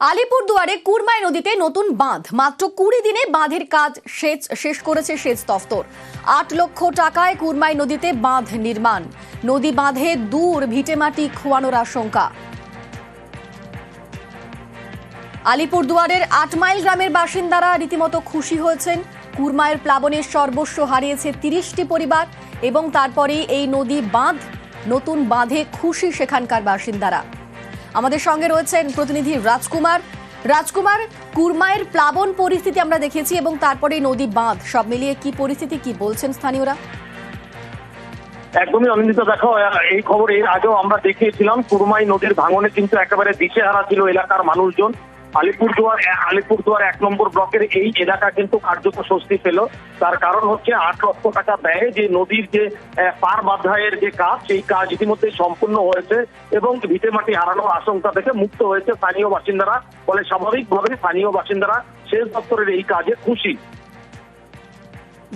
আলিপুরদুয়ারে কুরমাই নদীতে নতুন বাঁধ। মাত্র কুড়ি দিনে বাঁধের কাজ সেচ, শেষ করেছে সেচ দফতর। আট লক্ষ টাকায় কুরমাই নদীতে বাঁধ নির্মাণ। নদী বাঁধে দূর ভিটেমাটি খোয়ানোর আশঙ্কা। আলিপুরদুয়ারের আট মাইল গ্রামের বাসিন্দারা রীতিমতো খুশি হয়েছেন। কুরমায়ের প্লাবনের সর্বস্ব হারিয়েছে তিরিশটি পরিবার এবং তারপরে এই নদী বাঁধ। নতুন বাঁধে খুশি সেখানকার বাসিন্দারা। আমাদের সঙ্গে রয়েছেন প্রতিনিধি রাজকুমার। রাজকুমার, কুরমায়ের প্লাবন পরিস্থিতি আমরা দেখেছি এবং তারপরে নদী বাঁধ, সব মিলিয়ে কি পরিস্থিতি, কি বলছেন স্থানীয়রা? একদমই অনিন্দিত, দেখো এই খবর এর আগেও আমরা দেখিয়েছিলাম, কুরমাই নদীর ভাঙনে কিন্তু একেবারে দিশেহারা ছিল এলাকার মানুষজন। আলিপুরদুয়ার আলিপুরদুয়ার এক নম্বর ব্লকের এই এলাকা কিন্তু কার্যত স্বস্তি পেল। তার কারণ হচ্ছে আট লক্ষ টাকা ব্যয়ে যে নদীর যে পার বাধ্যায়ের যে কাজ, সেই কাজ ইতিমধ্যে সম্পূর্ণ হয়েছে এবং ভিটেমাটি হারানোর আশঙ্কা থেকে মুক্ত হয়েছে স্থানীয় বাসিন্দারা। ফলে স্বাভাবিকভাবে স্থানীয় বাসিন্দারা সেচ দপ্তরের এই কাজে খুশি।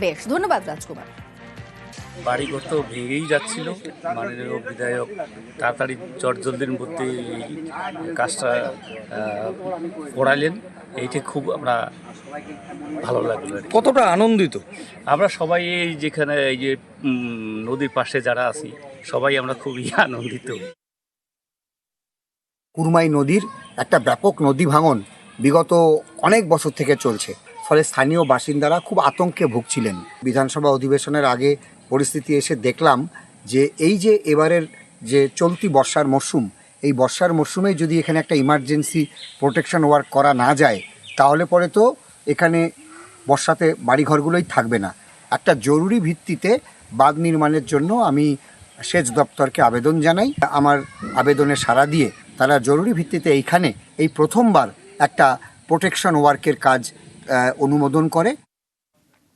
বেশ, ধন্যবাদ রাজকুমার। বাড়িঘর তো ভেঙেই যাচ্ছিল। মাননীয় বিধায়ক তাড়াতাড়ি চটজলদির মধ্যে এই কাজটা করালেন। এইটা খুব আমরা ভালো লাগল কতটা আনন্দিত? আমরা সবাই এই যেখানে এই যে নদীর পাশে যারা আছি সবাই আমরা খুবই আনন্দিত। কুরমাই নদীর একটা ব্যাপক নদী ভাঙন বিগত অনেক বছর থেকে চলছে। ফলে স্থানীয় বাসিন্দারা খুব আতঙ্কে ভুগছিলেন। বিধানসভা অধিবেশনের আগে পরিস্থিতি এসে দেখলাম যে এই যে এবারের যে চলতি বর্ষার মরশুম এই বর্ষার মরশুমে যদি এখানে একটা ইমার্জেন্সি প্রোটেকশন ওয়ার্ক করা না যায়, তাহলে পরে তো এখানে বর্ষাতে বাড়িঘরগুলোই থাকবে না। একটা জরুরি ভিত্তিতে বাঁধ নির্মাণের জন্য আমি সেচ দপ্তরকে আবেদন জানাই। আমার আবেদনে সাড়া দিয়ে তারা জরুরি ভিত্তিতে এইখানে এই প্রথমবার একটা প্রোটেকশন ওয়ার্কের কাজ অনুমোদন করে।